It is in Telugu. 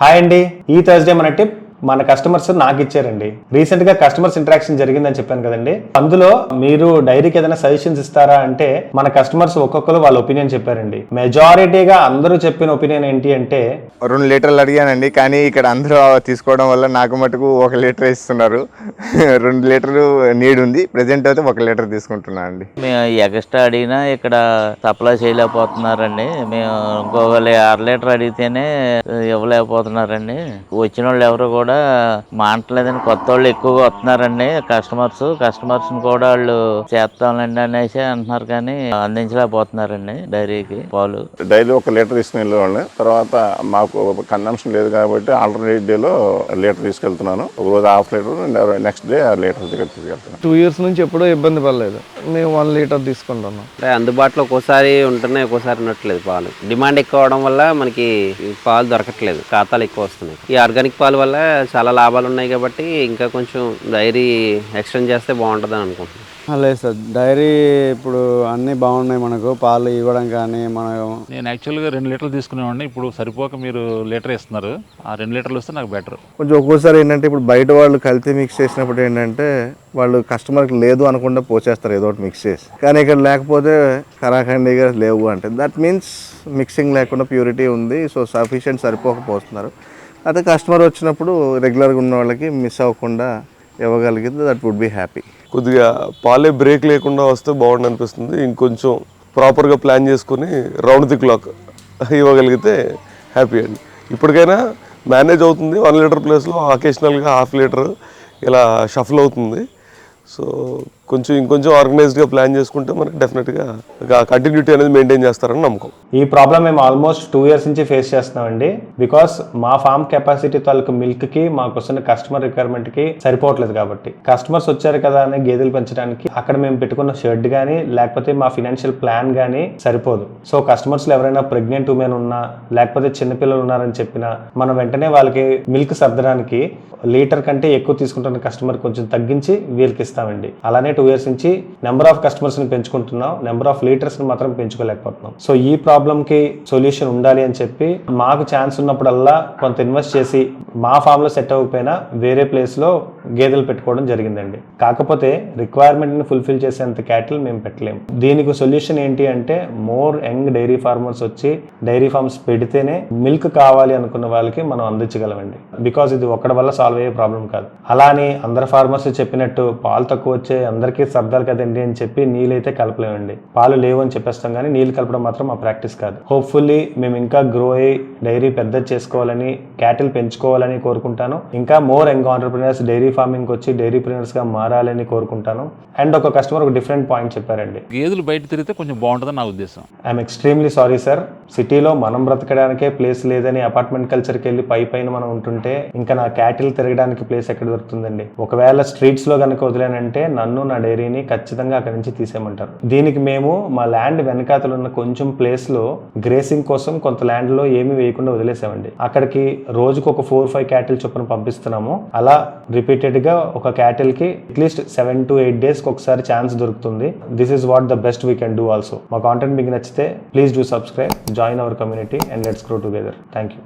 హాయ్ అండి. ఈ థర్స్డే మన టిప్ మన కస్టమర్స్ నాకు ఇచ్చారండి. రీసెంట్గా కస్టమర్స్ ఇంటరాక్షన్ జరిగిందని చెప్పాను కదండి. అందులో మీరు డైరీకి ఏదైనా సజెషన్స్ ఇస్తారా అంటే మన కస్టమర్స్ ఒక్కొక్కరు వాళ్ళ ఒపీనియన్ చెప్పారండి. మెజారిటీగా అందరూ చెప్పిన ఒపీనియన్ ఏంటి అంటే రెండు లీటర్లు అడిగానండి. కానీ ఇక్కడ అందరూ తీసుకోవడం వల్ల నాకు మటుకు ఒక లీటర్ ఇస్తున్నారు. రెండు లీటర్లు నీడ్ ఉంది. ప్రజెంట్ అయితే ఒక లీటర్ తీసుకుంటున్నాను అండి. మేము ఎక్స్ట్రా అడిగినా ఇక్కడ సప్లై చేయలేకపోతున్నారండి. మేము ఇంకొక అర లీటర్ అడిగితేనే ఇవ్వలేకపోతున్నారండి. వచ్చిన వాళ్ళు ఎవరు కూడా మానట్లేదని కొత్త వాళ్ళు ఎక్కువగా వస్తున్నారండి. కస్టమర్స్ కస్టమర్స్ కూడా వాళ్ళు చేస్తాంలేండి అనేసి అంటున్నారు కానీ అందించలేకపోతున్నారండి డైరీకి పాలు. డైలీ ఒక లీటర్ తీసుకుని వెళ్ళేవాళ్ళని. తర్వాత మాకు కన్సంప్షన్ లేదు కాబట్టి ఆల్టర్నేట్ డేలో లీటర్ తీసుకెళ్తున్నాను. ఒక రోజు half litre next day litre దగ్గర తీసుకెళ్తున్నాను. టూ ఇయర్స్ నుంచి ఎప్పుడూ ఇబ్బంది పడలేదు. మేము వన్ లీటర్ తీసుకుంటున్నాం. అంటే అందుబాటులో ఒక్కోసారి ఉంటున్నాయి ఒక్కోసారి ఉండట్లేదు పాలు. డిమాండ్ ఎక్కువ అవడం వల్ల మనకి పాలు దొరకట్లేదు. ఖాతాలు ఎక్కువ వస్తున్నాయి. ఈ ఆర్గానిక్ పాలు వల్ల చాలా లాభాలు ఉన్నాయి కాబట్టి ఇంకా కొంచెం డైరీ ఎక్స్టెండ్ చేస్తే బాగుంటుంది అని అనుకుంటున్నాను లేదు సార్. డైరీ ఇప్పుడు అన్నీ బాగున్నాయి మనకు. పాలు ఇవ్వడం కానీ మనం నేను యాక్చువల్గా రెండు లీటర్లు తీసుకునేవాడిని. ఇప్పుడు సరిపోక మీరు లీటర్ ఇస్తున్నారు ఆ రెండు లీటర్లు వస్తే నాకు బెటర్. కొంచెం ఒక్కోసారి ఏంటంటే ఇప్పుడు బయట వాళ్ళు కల్తీ మిక్స్ చేసినప్పుడు ఏంటంటే వాళ్ళు కస్టమర్కి లేదు అనకుండా పోసేస్తారు ఏదో ఒకటి మిక్స్ చేసి. కానీ ఇక్కడ లేకపోతే కరాఖండిగా లేవు అంటే. దట్ మీన్స్ మిక్సింగ్ లేకుండా ప్యూరిటీ ఉంది. సో సఫిషియెంట్ సరిపోకపోతున్నారు. అదే కస్టమర్ వచ్చినప్పుడు రెగ్యులర్గా ఉన్న వాళ్ళకి మిస్ అవ్వకుండా ఇవ్వగలిగితే దట్ వుడ్ బి హ్యాపీ కొద్దిగా పాలే బ్రేక్ లేకుండా వస్తే బాగుండు అనిపిస్తుంది. ఇంకొంచెం ప్రాపర్గా ప్లాన్ చేసుకుని రౌండ్ ది క్లాక్ ఇవ్వగలిగితే హ్యాపీ అండి. ఇప్పటికైనా మేనేజ్ అవుతుంది. వన్ లీటర్ ప్లేస్లో అకేషనల్గా హాఫ్ లీటర్ ఇలా షఫల్ అవుతుంది. సో కొంచెం ఇంకొంచెం ఆర్గనైజ్డ్గా ప్లాన్ చేసుకుంటే మనకి డెఫినెట్గా కంటిన్యూటీ అనేది మెయింటైన్ చేస్తారని నమ్మకం. ఈ ప్రాబ్లం మేము ఆల్మోస్ట్ టూ ఇయర్స్ నుంచి ఫేస్ చేస్తున్నామండి. బికాస్ మా ఫామ్ కెపాసిటీ తాలూకు మిల్క్కి మాకు వస్తున్న కస్టమర్ రిక్వైర్మెంట్కి సరిపోవట్లేదు కాబట్టి. కస్టమర్స్ వచ్చారు కదా అని గేదెలు పెంచడానికి అక్కడ మేము పెట్టుకున్న షెడ్ కానీ లేకపోతే మా ఫినాన్షియల్ ప్లాన్ కానీ సరిపోదు. సో కస్టమర్స్లో ఎవరైనా ప్రెగ్నెంట్ ఉమెన్ ఉన్నా లేకపోతే చిన్నపిల్లలు ఉన్నారని చెప్పినా మనం వెంటనే వాళ్ళకి మిల్క్ సర్దడానికి లీటర్ కంటే ఎక్కువ తీసుకుంటున్న కస్టమర్ కొంచెం తగ్గించి వీళ్ళకి ఇస్తామండి. అలానే టూ ఇయర్స్ నుంచి నెంబర్ ఆఫ్ కస్టమర్స్ని పెంచుకుంటున్నాం. నెంబర్ ఆఫ్ లీటర్స్ని మాత్రం పెంచుకోలేకపోతున్నాం. సో ఈ ప్రాబ్లం కి సొల్యూషన్ ఉండాలి అని చెప్పి మాకు ఛాన్స్ ఉన్నప్పుడల్లా కొంత ఇన్వెస్ట్ చేసి మా ఫామ్లో సెట్ అవ్వకపోయినా వేరే ప్లేస్లో గేదెలు పెట్టుకోవడం జరిగిందండి. కాకపోతే రిక్వైర్మెంట్ని ఫుల్ఫిల్ చేసేంత క్యాటిల్ మేము పెట్టలేము. దీనికి సొల్యూషన్ ఏంటి అంటే మోర్ యంగ్ డైరీ ఫార్మర్స్ వచ్చి డైరీ ఫార్మ్స్ పెడితేనే మిల్క్ కావాలి అనుకున్న వాళ్ళకి మనం అందించగలమండి. బికాజ్ ఇది ఒక్కడి వల్ల సాల్వ్ అయ్యే ప్రాబ్లం కాదు. అలానే అందరు ఫార్మర్స్ చెప్పినట్టు పాలు తక్కువ వచ్చే అందరికీ సర్దాలు కదండి అని చెప్పి నీళ్ళైతే కలపలేమండి. పాలు లేవు అని చెప్పేస్తాం కానీ నీళ్ళు కలపడం మాత్రం మా ప్రాక్టీస్ కాదు. హోప్ఫుల్లీ మేము ఇంకా గ్రో అయ్యి డైరీ పెద్ద చేసుకోవాలని క్యాటిల్ పెంచుకోవాలని కోరుకుంటాను. ఇంకా more young entrepreneurs dairy farming వచ్చి డైరీ గా మారాలని కోరుకుంటాను. అండ్ ఒక కస్టమర్ ఒక డిఫరెంట్ పాయింట్ చెప్పారండి. గేదెలు బయట తిరిగితే కొంచెం బాగుంటుందని నా ఉద్దేశం. ఐఎమ్ ఎక్స్ట్రీమ్లీ సారీ సార్ సిటీలో మనం బ్రతకడానికే ప్లేస్ లేదని అపార్ట్మెంట్ కల్చర్కి వెళ్ళి పై పైన మనం ఉంటుంటే ఇంకా నా క్యాటిల్ తిరగడానికి ప్లేస్ ఎక్కడ దొరుకుతుందండి? ఒకవేళ స్ట్రీట్స్లో కనుక వదిలేనంటే నన్ను నా డైరీని ఖచ్చితంగా అక్కడి నుంచి తీసేయమంటారు. దీనికి మేము మా ల్యాండ్ వెనకాతలు ఉన్న కొంచెం ప్లేస్లో గ్రేసింగ్ కోసం కొంత ల్యాండ్లో ఏమీ వేయకుండా వదిలేసామండి. అక్కడికి రోజుకు ఒక ఫోర్ ఫైవ్ క్యాటిల్ చొప్పున పంపిస్తున్నాము. అలా రిపీటెడ్గా ఒక క్యాటిల్కి at least seven to eight డేస్కి ఒకసారి ఛాన్స్ దొరుకుతుంది. This is what the best we can do also మా కాంటెంట్ మీకు నచ్చితే please do subscribe join our community and let's grow together thank you